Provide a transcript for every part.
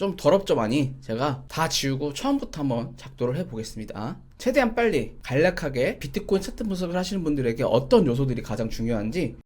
좀 더럽죠 많이 제가 다 지우고 처음부터 한번 작도를 해보겠습니다 최대한 빨리 간략하게 비트코인 차트 분석을 하시는 분들에게 어떤 요소들이 가장 중요한지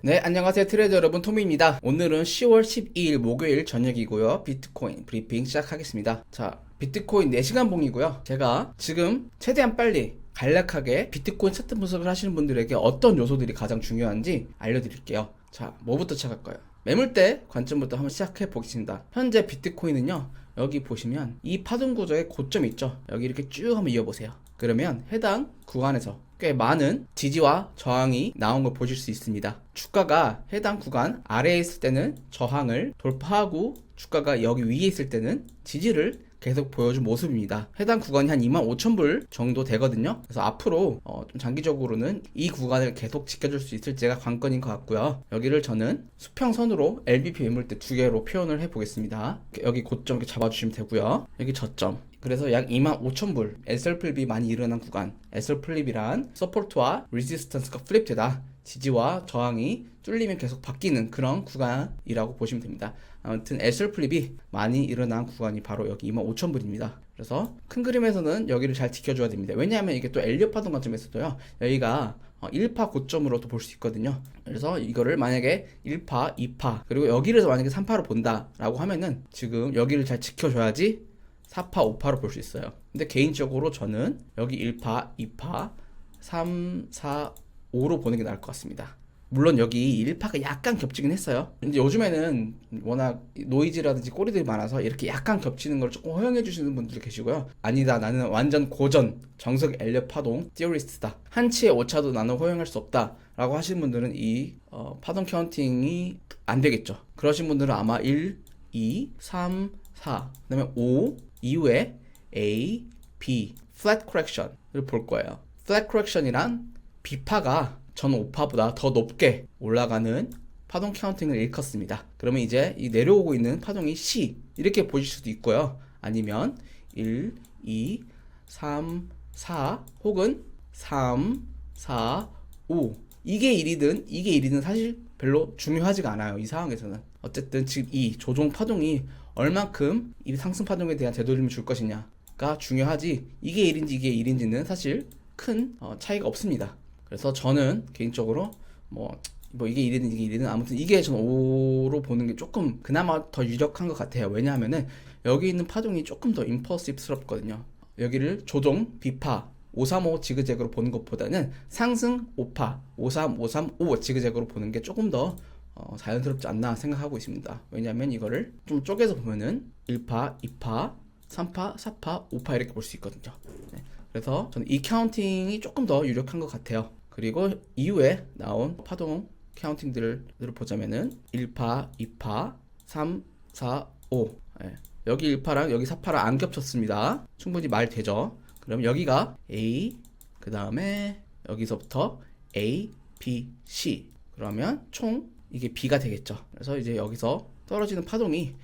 네, 안녕하세요. 트레이더 여러분, 토미입니다. 오늘은 10월 12일 목요일 저녁이고요. 비트코인 브리핑 시작하겠습니다. 자, 비트코인 4시간 봉이고요. 제가 지금 최대한 빨리 간략하게 비트코인 차트 분석을 하시는 분들에게 어떤 요소들이 가장 중요한지 알려드릴게요. 자, 뭐부터 시작할까요? 매물대 관점부터 한번 시작해 보겠습니다. 현재 비트코인은요, 여기 보시면 이 파동 구조의 고점 있죠? 여기 이렇게 쭉 한번 이어보세요. 그러면 해당 구간에서 꽤 많은 지지와 저항이 나온 걸 보실 수 있습니다. 주가가 해당 구간 아래에 있을 때는 저항을 돌파하고 주가가 여기 위에 있을 때는 지지를 계속 보여준 모습입니다. 해당 구간이 한 25,000불 정도 되거든요. 그래서 앞으로 어, 좀 장기적으로는 이 구간을 계속 지켜줄 수 있을지가 관건인 것 같고요. 여기를 저는 수평선으로 LBP 매물대 두 개로 표현을 해보겠습니다. 여기 고점 이렇게 잡아주시면 되고요. 여기 저점. 그래서 약 25,000불 SR플립이 많이 일어난 구간 SR플립이란 서포트와 리지스턴스가 플립되다 지지와 저항이 뚫리면 계속 바뀌는 그런 구간이라고 보시면 됩니다 아무튼 SR플립이 많이 일어난 구간이 바로 여기 25,000불입니다 그래서 큰 그림에서는 여기를 잘 지켜줘야 됩니다 왜냐하면 이게 또 엘리엇 파동 관점에서도요 여기가 1파 고점으로도 볼 수 있거든요. 그래서 이거를 만약에 1파, 2파, 그리고 여기를 만약에 3파로 본다라고 하면은 지금 여기를 잘 지켜줘야지 4파, 5파로 볼 수 있어요. 근데 개인적으로 저는 여기 1파, 2파, 3, 4, 5로 보는 게 나을 것 같습니다. 물론 여기 1파가 약간 겹치긴 했어요. 근데 요즘에는 워낙 노이즈라든지 꼬리들이 많아서 이렇게 약간 겹치는 걸 조금 허용해 주시는 분들 계시고요. 아니다, 나는 완전 고전, 정석 엘리엇 파동, 띠어리스트다. 한치의 오차도 나는 허용할 수 없다. 라고 하시는 분들은 이 어, 파동 카운팅이 안 되겠죠. 그러신 분들은 아마 1, 2, 3, 4, 그 다음에 5 이후에 A, B, flat correction을 볼 거예요. flat correction이란 B파가 전 5파보다 더 높게 올라가는 파동 카운팅을 일컫습니다. 그러면 이제 이 내려오고 있는 파동이 C 이렇게 보실 수도 있고요. 아니면 1, 2, 3, 4 혹은 3, 4, 5 이게 1이든 이게 1이든 사실 별로 중요하지가 않아요. 이 상황에서는. 어쨌든 지금 이 조종 파동이 얼만큼 이 상승 파동에 대한 되돌림을 줄 것이냐가 중요하지 이게 1인지 이게 1인지는 사실 큰 어, 차이가 없습니다. 그래서 저는 개인적으로 뭐, 뭐 이게 1이든 이게 1이든 아무튼 이게 전 5로 보는 게 조금 그나마 더 유력한 것 같아요. 왜냐하면은 여기 있는 파동이 조금 더 임퍼시브스럽거든요. 여기를 조종, 비파, 535 지그재그로 보는 것보다는 상승 5파, 53, 535 지그재그로 보는 게 조금 더 어, 자연스럽지 않나 생각하고 있습니다. 왜냐하면 이거를 좀 쪼개서 보면은 1파, 2파, 3파, 4파, 5파 이렇게 볼 수 있거든요. 네. 그래서 저는 이 카운팅이 조금 더 유력한 것 같아요. 그리고 이후에 나온 파동 카운팅들을 보자면은 1파, 2파, 3, 4, 5. 네. 여기 1파랑 여기 4파랑 안 겹쳤습니다. 충분히 말 되죠. 그럼 여기가 A, 그 다음에 여기서부터 A, B, C. 그러면 총 이게 B가 되겠죠. 그래서 이제 여기서 떨어지는 파동이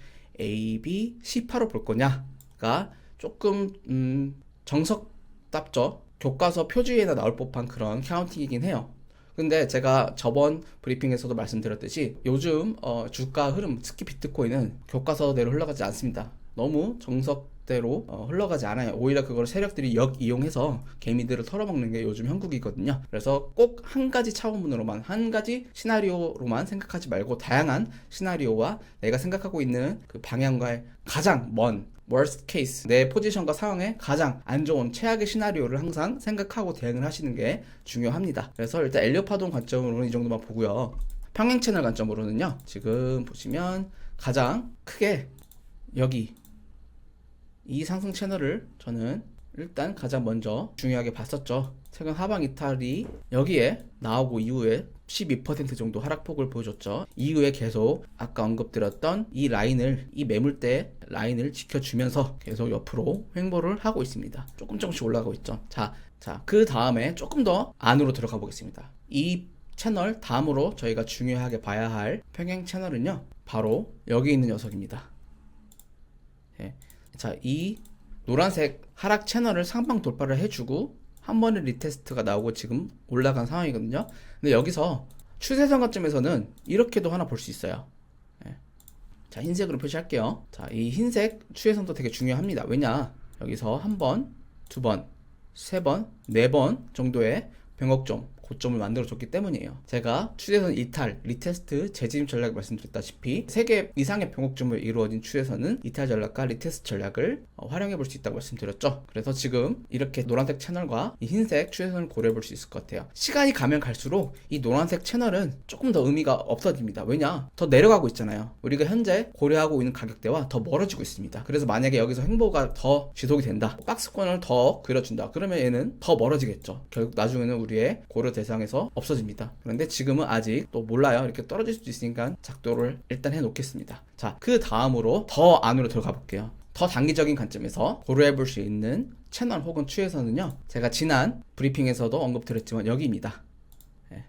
A, B, C파로 볼 거냐가 조금 음, 정석답죠. 교과서 표지에나 나올 법한 그런 카운팅이긴 해요. 근데 제가 저번 브리핑에서도 말씀드렸듯이 요즘 어, 주가 흐름, 특히 비트코인은 교과서대로 흘러가지 않습니다. 너무 정석 대로 어, 흘러가지 않아요. 오히려 그걸 세력들이 역 이용해서 개미들을 털어먹는 게 요즘 형국이거든요. 그래서 꼭 한 가지 차원문으로만 한 가지 시나리오로만 생각하지 말고 다양한 시나리오와 내가 생각하고 있는 그 방향과의 가장 먼 worst case 내 포지션과 상황에 가장 안 좋은 최악의 시나리오를 항상 생각하고 대응을 하시는 게 중요합니다. 그래서 일단 엘리어 파동 관점으로는 이 정도만 보고요. 평행 채널 관점으로는요. 지금 보시면 가장 크게 여기 이 상승 채널을 저는 일단 가장 먼저 중요하게 봤었죠. 최근 하방 이탈이 여기에 나오고 이후에 12% 정도 하락폭을 보여줬죠. 이후에 계속 아까 언급드렸던 이 라인을 이 매물대 라인을 지켜주면서 계속 옆으로 횡보를 하고 있습니다. 조금 조금씩 올라가고 있죠. 자, 자, 그 다음에 조금 더 안으로 들어가 보겠습니다. 이 채널 다음으로 저희가 중요하게 봐야 할 평행 채널은요. 바로 여기 있는 녀석입니다. 예. 자, 이 노란색 하락 채널을 상방 돌파를 해주고 한 번의 리테스트가 나오고 지금 올라간 상황이거든요. 근데 여기서 추세선 관점에서는 이렇게도 하나 볼 수 있어요. 예. 자, 흰색으로 표시할게요. 자, 이 흰색 추세선도 되게 중요합니다. 왜냐? 여기서 한 번, 두 번, 세 번, 네 번 정도의 병역점, 고점을 만들어 줬기 때문이에요. 제가 추세선 이탈, 리테스트, 재진입 전략을 말씀드렸다시피 3개 이상의 병역점을 이루어진 추세선은 이탈 전략과 리테스트 전략을 어, 활용해 볼 수 있다고 말씀드렸죠. 그래서 지금 이렇게 노란색 채널과 이 흰색 추세선을 고려해 볼 수 있을 것 같아요. 시간이 가면 갈수록 이 노란색 채널은 조금 더 의미가 없어집니다. 왜냐? 더 내려가고 있잖아요. 우리가 현재 고려하고 있는 가격대와 더 멀어지고 있습니다. 그래서 만약에 여기서 행보가 더 지속이 된다. 박스권을 더 그려준다. 그러면 얘는 더 멀어지겠죠. 결국 나중에는 우리의 고려 대 상에서 없어집니다. 그런데 지금은 아직 또 몰라요. 이렇게 떨어질 수도 있으니까 작도를 일단 해 놓겠습니다. 자, 그 다음으로 더 안으로 들어가 볼게요. 더 단기적인 관점에서 고려해 볼 수 있는 채널 혹은 추에서는요. 제가 지난 브리핑에서도 언급드렸지만 여기입니다. 예.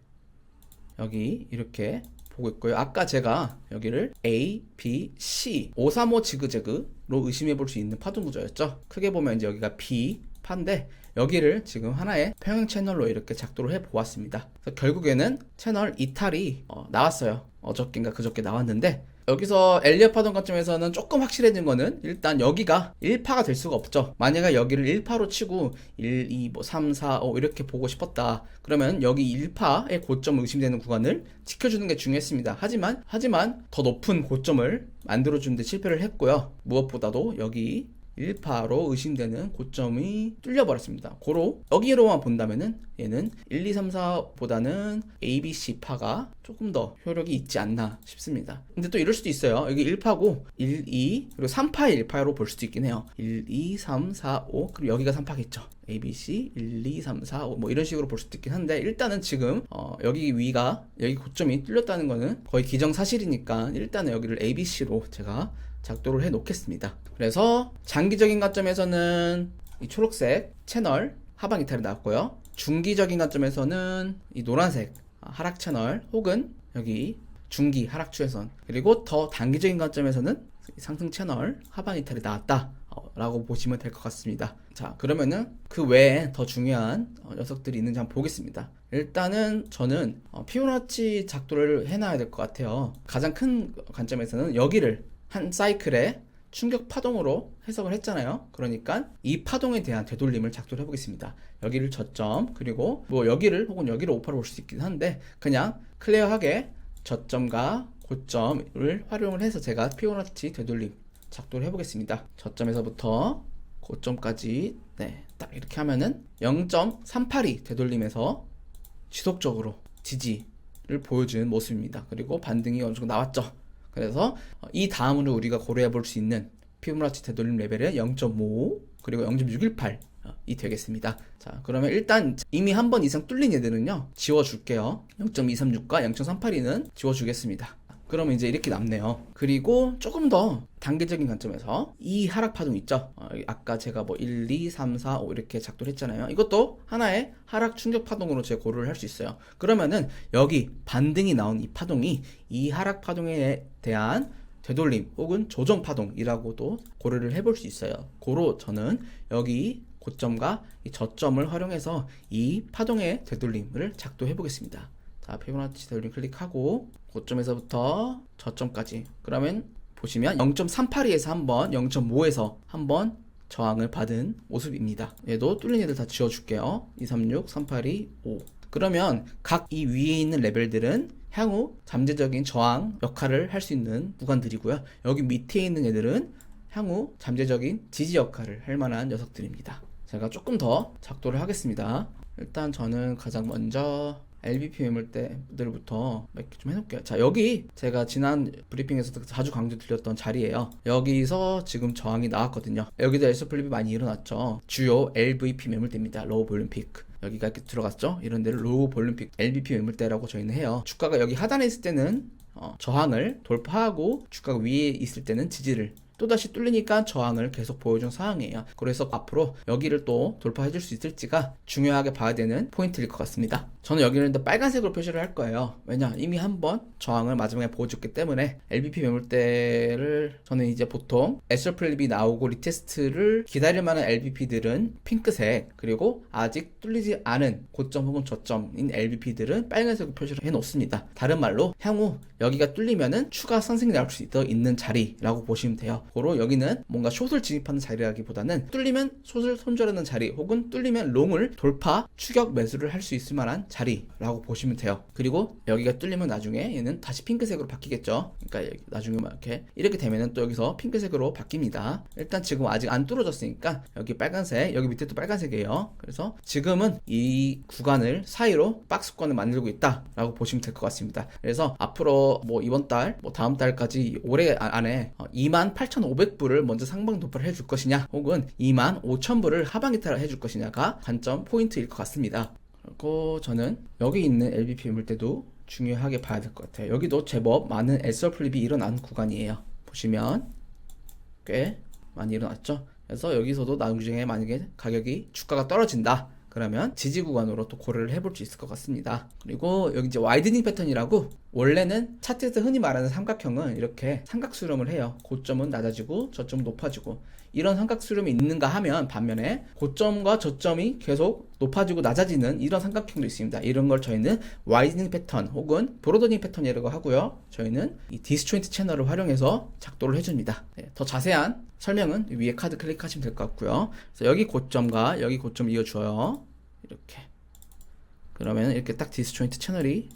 여기 이렇게 보고 있고요. 아까 제가 여기를 A, B, C 535 지그재그로 의심해 볼 수 있는 파동 구조였죠. 크게 보면 이제 여기가 B 파인데 여기를 지금 하나의 평행 채널로 이렇게 작도를 해 보았습니다. 결국에는 채널 이탈이 어, 나왔어요. 어저께인가 그저께 나왔는데 여기서 엘리엇 파동 관점에서는 조금 확실해진 거는 일단 여기가 1파가 될 수가 없죠. 만약에 여기를 1파로 치고 1, 2, 뭐 3, 4, 5 이렇게 보고 싶었다. 그러면 여기 1파의 고점 의심되는 구간을 지켜주는 게 중요했습니다. 하지만 하지만 더 높은 고점을 만들어 주는데 실패를 했고요. 무엇보다도 여기 1파로 의심되는 고점이 뚫려버렸습니다. 고로 여기로만 본다면은 얘는 1, 2, 3, 4보다는 A, B, C 파가 조금 더 효력이 있지 않나 싶습니다. 근데 또 이럴 수도 있어요. 여기 1파고 1, 2 그리고 3파의 1파로 볼 수도 있긴 해요. 1, 2, 3, 4, 5 그리고 여기가 3파겠죠. A, B, C 1, 2, 3, 4, 5 뭐 이런 식으로 볼 수도 있긴 한데 일단은 지금 어, 여기 위가 여기 고점이 뚫렸다는 거는 거의 기정사실이니까 일단은 여기를 A, B, C로 제가 작도를 해 놓겠습니다. 그래서 장기적인 관점에서는 이 초록색 채널 하방 이탈이 나왔고요. 중기적인 관점에서는 이 노란색 하락 채널 혹은 여기 중기 하락 추세선 그리고 더 단기적인 관점에서는 상승 채널 하방 이탈이 나왔다. 어, 라고 보시면 될 것 같습니다. 자, 그러면은 그 외에 더 중요한 어, 녀석들이 있는지 한번 보겠습니다. 일단은 저는 어, 피보나치 작도를 해놔야 될 것 같아요. 가장 큰 관점에서는 여기를 한 사이클에 충격 파동으로 해석을 했잖아요. 그러니까 이 파동에 대한 되돌림을 작도를 해보겠습니다. 여기를 저점 그리고 뭐 여기를 혹은 여기를 오파로 볼 수 있긴 한데 그냥 클리어하게 저점과 고점을 활용을 해서 제가 피보나치 되돌림 작도를 해보겠습니다. 저점에서부터 고점까지 네, 딱 이렇게 하면은 0.382 되돌림에서 지속적으로 지지를 보여주는 모습입니다. 그리고 반등이 어느 정도 나왔죠. 그래서 이 다음으로 우리가 고려해 볼 수 있는 피부라치 되돌림 레벨은 0.5 그리고 0.618 이 되겠습니다. 자, 그러면 일단 이미 한 번 이상 뚫린 애들은요, 지워줄게요. 0.236과 0.382는 지워주겠습니다. 그러면 이제 이렇게 남네요. 그리고 조금 더 단계적인 관점에서 이 하락 파동 있죠? 어, 아까 제가 뭐 1, 2, 3, 4, 5 이렇게 작도를 했잖아요. 이것도 하나의 하락 충격 파동으로 제 고려를 할 수 있어요. 그러면은 여기 반등이 나온 이 파동이 이 하락 파동에 대한 되돌림 혹은 조정 파동이라고도 고려를 해볼 수 있어요. 고로 저는 여기 고점과 이 저점을 활용해서 이 파동의 되돌림을 작도해 보겠습니다. 자, 피보나치 되돌림 클릭하고 고점에서부터 저점까지. 그러면 보시면 0.382에서 한번 0.5에서 한번 저항을 받은 모습입니다. 얘도 뚫린 애들 다 지워줄게요. 236, 382, 5. 그러면 각 이 위에 있는 레벨들은 향후 잠재적인 저항 역할을 할 수 있는 구간들이고요. 여기 밑에 있는 애들은 향후 잠재적인 지지 역할을 할 만한 녀석들입니다. 제가 조금 더 작도를 하겠습니다. 일단 저는 가장 먼저 LBP 매물대들부터 몇 개 좀 해놓을게요. 자, 여기 제가 지난 브리핑에서도 자주 강조 드렸던 자리예요. 여기서 지금 저항이 나왔거든요. 여기도 에스플립이 많이 일어났죠. 주요 LVP 매물대입니다. 로우 볼륨 피크. 여기가 이렇게 들어갔죠? 이런 데를 로우 볼륨 픽 LBP 매물대라고 저희는 해요. 주가가 여기 하단에 있을 때는 어, 저항을 돌파하고 주가가 위에 있을 때는 지지를 또다시 뚫리니까 저항을 계속 보여준 상황이에요. 그래서 앞으로 여기를 또 돌파해 줄 수 있을지가 중요하게 봐야 되는 포인트일 것 같습니다. 저는 여기를 일단 빨간색으로 표시를 할 거예요. 왜냐? 이미 한번 저항을 마지막에 보여줬기 때문에 LBP 매물대를 저는 이제 보통 SR 플립이 나오고 리테스트를 기다릴 만한 LBP들은 핑크색 그리고 아직 뚫리지 않은 고점 혹은 저점인 LBP들은 빨간색으로 표시를 해 놓습니다. 다른 말로 향후 여기가 뚫리면은 추가 상승이 나올 수 있- 있는 자리라고 보시면 돼요. 고로 여기는 뭔가 숏을 진입하는 자리라기보다는 뚫리면 숏을 손절하는 자리 혹은 뚫리면 롱을 돌파 추격 매수를 할 수 있을 만한 자리라고 보시면 돼요. 그리고 여기가 뚫리면 나중에 얘는 다시 핑크색으로 바뀌겠죠. 그러니까 나중에 막 이렇게 이렇게 되면은 또 여기서 핑크색으로 바뀝니다. 일단 지금 아직 안 뚫어졌으니까 여기 빨간색 여기 밑에 또 빨간색이에요. 그래서 지금은 이 구간을 사이로 박스권을 만들고 있다라고 보시면 될 것 같습니다. 그래서 앞으로 뭐 이번 달, 뭐 다음 달까지 올해 아- 안에 28,500불을 먼저 상방 돌파를 해줄 것이냐, 혹은 25,000불을 하방에 따라 해줄 것이냐가 관점 포인트일 것 같습니다. 그리고 저는 여기 있는 LBP 물때도 중요하게 봐야 될 것 같아요. 여기도 제법 많은 SR 플립이 일어난 구간이에요. 보시면 꽤 많이 일어났죠. 그래서 여기서도 나중에 만약에 가격이 주가가 떨어진다. 그러면 지지 구간으로 또 고려를 해볼 수 있을 것 같습니다. 그리고 여기 이제 와이드닝 패턴이라고 원래는 차트에서 흔히 말하는 삼각형은 이렇게 삼각수렴을 해요. 고점은 낮아지고 저점은 높아지고 이런 삼각수렴이 있는가 하면 반면에 고점과 저점이 계속 높아지고 낮아지는 이런 삼각형도 있습니다. 이런 걸 저희는 와이드닝 패턴 혹은 브로더닝 패턴이라고 하고요. 저희는 이 디스조인트 채널을 활용해서 작도를 해줍니다. 네, 더 자세한 설명은 위에 카드 클릭하시면 될 것 같고요. 그래서 여기 고점과 여기 고점 이어줘요. 이렇게. 그러면 이렇게 딱 디스조인트 채널이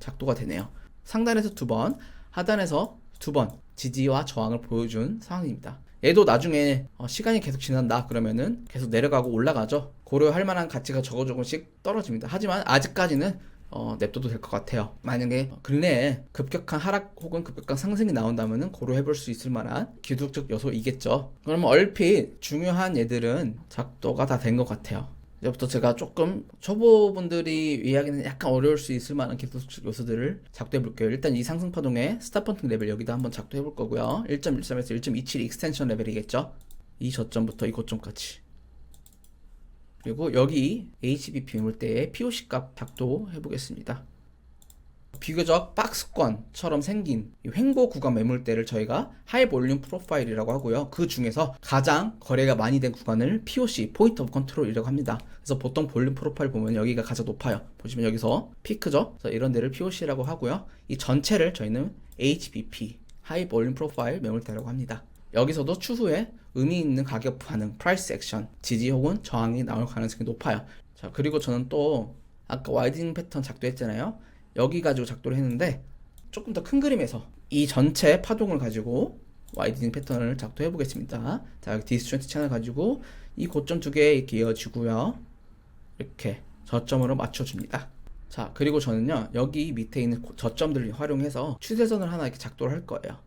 작도가 되네요. 상단에서 두 번, 하단에서 두 번 지지와 저항을 보여준 상황입니다. 얘도 나중에 어, 시간이 계속 지난다 그러면은 계속 내려가고 올라가죠. 고려할 만한 가치가 저거 조금씩 떨어집니다. 하지만 아직까지는 어, 냅둬도 될 것 같아요. 만약에 근래에 급격한 하락 혹은 급격한 상승이 나온다면은 고려해 볼 수 있을 만한 기술적 요소이겠죠. 그러면 얼핏 중요한 얘들은 작도가 다 된 것 같아요. 이제부터 제가 조금 초보분들이 이해하기는 약간 어려울 수 있을 만한 기술적 요소들을 작도해 볼게요. 일단 이 상승 파동의 스타펀팅 레벨 여기다 한번 작도해 볼 거고요. 1.13에서 1.27 익스텐션 레벨이겠죠. 이 저점부터 이 고점까지. 그리고 여기 HBP 매물대의 POC 값 작도 해 보겠습니다. 비교적 박스권처럼 생긴 이 횡보 구간 매물대를 저희가 하이 볼륨 프로파일이라고 하고요. 그 중에서 가장 거래가 많이 된 구간을 POC, 포인트 오브 컨트롤이라고 합니다. 그래서 보통 볼륨 프로파일 보면 여기가 가장 높아요. 보시면 여기서 피크죠. 그래서 이런 데를 POC라고 하고요. 이 전체를 저희는 HBP, 하이 볼륨 프로파일 매물대라고 합니다. 여기서도 추후에 의미 있는 가격 반응, 프라이스 액션, 지지 혹은 저항이 나올 가능성이 높아요. 자, 그리고 저는 또 아까 와이딩 패턴 작도했잖아요. 여기 가지고 작도를 했는데 조금 더 큰 그림에서 이 전체 파동을 가지고 와이드닝 패턴을 작도해 보겠습니다. 자, 디스트렌트 채널 가지고 이 고점 두 개 이렇게 이어지고요. 이렇게 저점으로 맞춰줍니다. 자, 그리고 저는요, 여기 밑에 있는 고- 저점들을 활용해서 추세선을 하나 이렇게 작도를 할 거예요.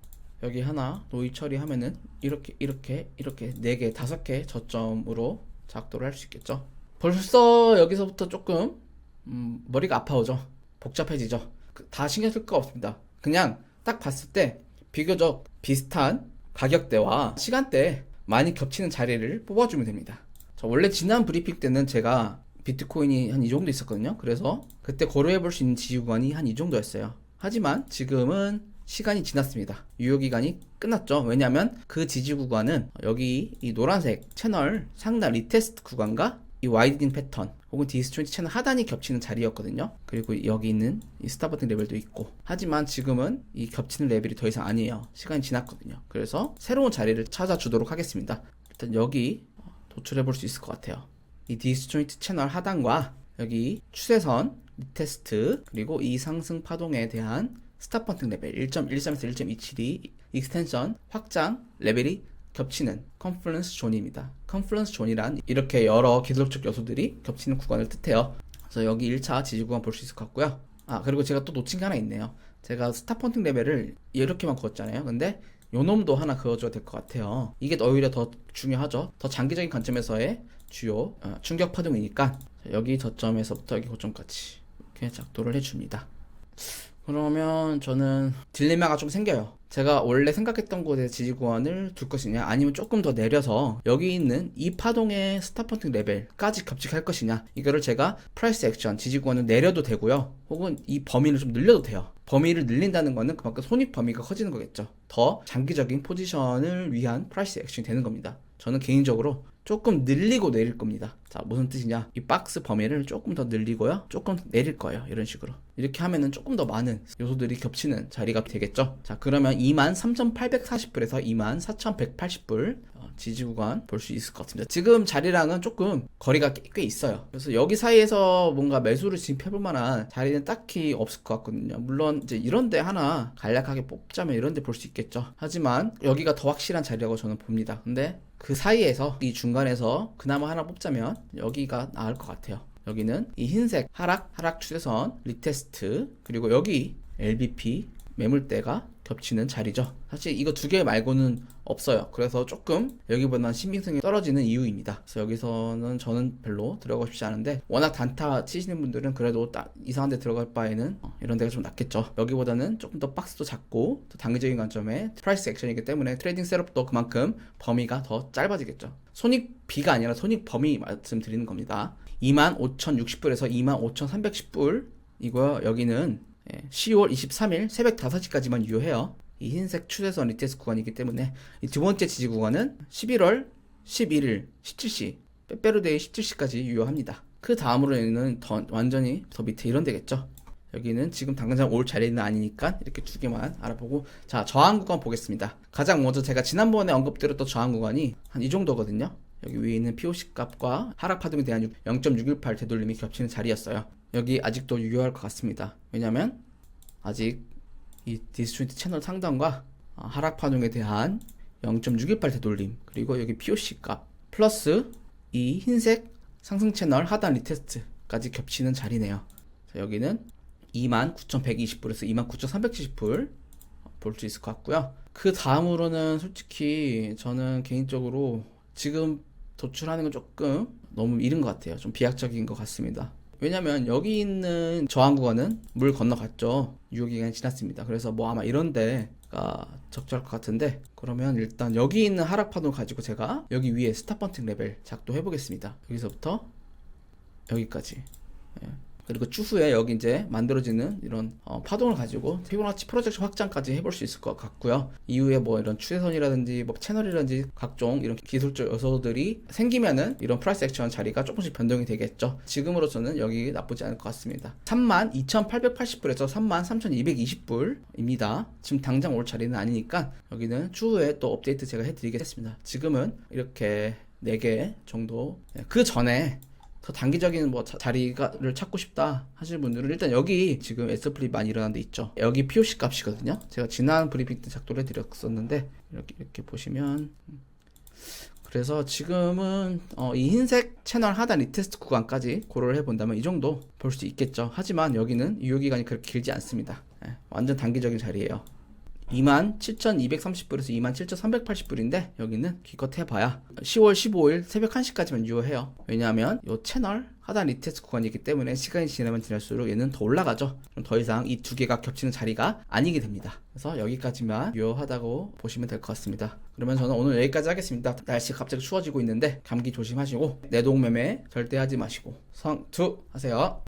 여기 하나 노이 처리하면은 이렇게, 이렇게, 이렇게 네 개, 다섯 개 저점으로 작도를 할 수 있겠죠. 벌써 여기서부터 조금, 음, 머리가 아파오죠. 복잡해지죠. 그- 다 신경 쓸 거 없습니다. 그냥 딱 봤을 때 비교적 비슷한 가격대와 시간대 많이 겹치는 자리를 뽑아주면 됩니다. 자, 원래 지난 브리핑 때는 제가 비트코인이 한 이 정도 있었거든요. 그래서 그때 고려해 볼 수 있는 지지 구간이 한 이 정도였어요. 하지만 지금은 시간이 지났습니다. 유효 기간이 끝났죠. 왜냐하면 그 지지 구간은 여기 이 노란색 채널 상단 리테스트 구간과 이 와이드닝 패턴 혹은 디스트렌트 채널 하단이 겹치는 자리였거든요. 그리고 여기 있는 이 스타버팅 레벨도 있고. 하지만 지금은 이 겹치는 레벨이 더 이상 아니에요. 시간이 지났거든요. 그래서 새로운 자리를 찾아주도록 하겠습니다. 일단 여기 도출해 볼 수 있을 것 같아요. 이 디스조인트 채널 하단과 여기 추세선 리테스트 그리고 이 상승 파동에 대한 스탑펀팅 레벨 1.13에서 1.27이 익스텐션 확장 레벨이 겹치는 컨플런스 존입니다. 컨플런스 존이란 이렇게 여러 기술적 요소들이 겹치는 구간을 뜻해요. 그래서 여기 1차 지지 구간 볼 수 있을 것 같고요. 아 그리고 제가 또 놓친 게 하나 있네요. 제가 스탑펀팅 레벨을 이렇게만 그었잖아요. 근데 요 놈도 하나 그어줘야 될 것 같아요. 이게 오히려 더 중요하죠. 더 장기적인 관점에서의 주요 어, 충격 파동이니까 자, 여기 저점에서부터 여기 고점까지 이렇게 작도를 해줍니다. 그러면 저는 딜레마가 좀 생겨요. 제가 원래 생각했던 곳에 지지구간을 둘 것이냐 아니면 조금 더 내려서 여기 있는 이 파동의 스타펀팅 레벨까지 겹치할 것이냐 이거를 제가 프라이스 액션 지지구간을 내려도 되고요. 혹은 이 범위를 좀 늘려도 돼요. 범위를 늘린다는 거는 그만큼 손익 범위가 커지는 거겠죠. 더 장기적인 포지션을 위한 프라이스 액션이 되는 겁니다. 저는 개인적으로 조금 늘리고 내릴 겁니다. 자, 무슨 뜻이냐? 이 박스 범위를 조금 더 늘리고요. 조금 내릴 거예요. 이런 식으로. 이렇게 하면은 조금 더 많은 요소들이 겹치는 자리가 되겠죠. 자, 그러면 23,840불에서 24,180불 어, 지지 구간 볼 수 있을 것 같습니다. 지금 자리랑은 조금 거리가 꽤, 꽤 있어요. 그래서 여기 사이에서 뭔가 매수를 진입해볼 만한 자리는 딱히 없을 것 같거든요. 물론 이제 이런 데 하나 간략하게 뽑자면 이런 데 볼 수 있겠죠. 하지만 여기가 더 확실한 자리라고 저는 봅니다. 근데 그 사이에서 이 중간에서 그나마 하나 뽑자면 여기가 나을 것 같아요. 여기는 이 흰색 하락, 하락 추세선, 리테스트, 그리고 여기 LBP 매물대가 겹치는 자리죠. 사실 이거 두 개 말고는 없어요. 그래서 조금 여기보다는 신빙성이 떨어지는 이유입니다. 그래서 여기서는 저는 별로 들어가고 싶지 않은데 워낙 단타 치시는 분들은 그래도 딱 이상한 데 들어갈 바에는 어, 이런 데가 좀 낫겠죠. 여기보다는 조금 더 박스도 작고 또 단기적인 관점에 프라이스 액션이기 때문에 트레이딩 셋업도 그만큼 범위가 더 짧아지겠죠. 손익 비가 아니라 손익 범위 말씀드리는 겁니다. 25,060불에서 25,310불 이거 여기는 예, 10월 23일 새벽 5시까지만 유효해요. 이 흰색 추세선 리테스 구간이기 때문에 이 두 번째 지지 구간은 11월 11일 17시 빼빼로데이 17시까지 유효합니다. 그 다음으로는 더 완전히 더 밑에 이런 데겠죠. 여기는 지금 당장 올 자리는 아니니까 이렇게 두 개만 알아보고 자 저항 구간 보겠습니다. 가장 먼저 제가 지난번에 언급드렸던 저항 구간이 한 이 정도거든요. 여기 위에 있는 POC 값과 하락 파동에 대한 0.618 되돌림이 겹치는 자리였어요. 여기 아직도 유효할 것 같습니다. 왜냐면 아직 이 디스트리트 채널 상단과 어, 하락 파동에 대한 0.618 되돌림 그리고 여기 POC 값 플러스 이 흰색 상승 채널 하단 리테스트까지 겹치는 자리네요. 자, 여기는 29,120불에서 29,370불 볼 수 있을 것 같고요. 그 다음으로는 솔직히 저는 개인적으로 지금 도출하는 건 조금 너무 이른 것 같아요. 좀 비약적인 것 같습니다. 왜냐면 여기 있는 저항 구간은 물 건너갔죠. 유효기간이 지났습니다. 그래서 뭐 아마 이런 데 가 적절할 것 같은데 그러면 일단 여기 있는 하락 파동 가지고 제가 여기 위에 스탑 번팅 레벨 작동해 보겠습니다. 여기서부터 여기까지. 예. 그리고 추후에 여기 이제 만들어지는 이런 어, 파동을 가지고 피보나치 프로젝트 확장까지 해볼 수 있을 것 같고요. 이후에 뭐 이런 추세선이라든지 뭐 채널이라든지 각종 이런 기술적 요소들이 생기면은 이런 프라이스 액션 자리가 조금씩 변동이 되겠죠. 지금으로서는 여기 나쁘지 않을 것 같습니다. 32,880불에서 33,220불입니다. 지금 당장 올 자리는 아니니까 여기는 추후에 또 업데이트 제가 해드리겠습니다. 지금은 이렇게 4개 정도 그 전에 더 단기적인 뭐 자- 자리가를 찾고 싶다 하시는 분들은 일단 여기 지금 에스플립 많이 일어난 데 있죠. 여기 POC 값이거든요. 제가 지난 브리핑 때 작도를 해드렸었는데 이렇게 이렇게 보시면 음. 그래서 지금은 어, 이 흰색 채널 하단 리테스트 구간까지 고려를 해본다면 이 정도 볼 수 있겠죠. 하지만 여기는 유효 기간이 그렇게 길지 않습니다. 예, 완전 단기적인 자리예요. 27,230불에서 27,380불인데 여기는 기껏 해봐야 10월 15일 새벽 1시까지만 유효해요. 왜냐하면 이 채널 하단 리테스트 구간이기 때문에 시간이 지나면 지날수록 얘는 더 올라가죠. 그럼 더 이상 이 두 개가 겹치는 자리가 아니게 됩니다. 그래서 여기까지만 유효하다고 보시면 될 것 같습니다. 그러면 저는 오늘 여기까지 하겠습니다. 날씨 갑자기 추워지고 있는데 감기 조심하시고 내동매매 절대 하지 마시고 성투 하세요.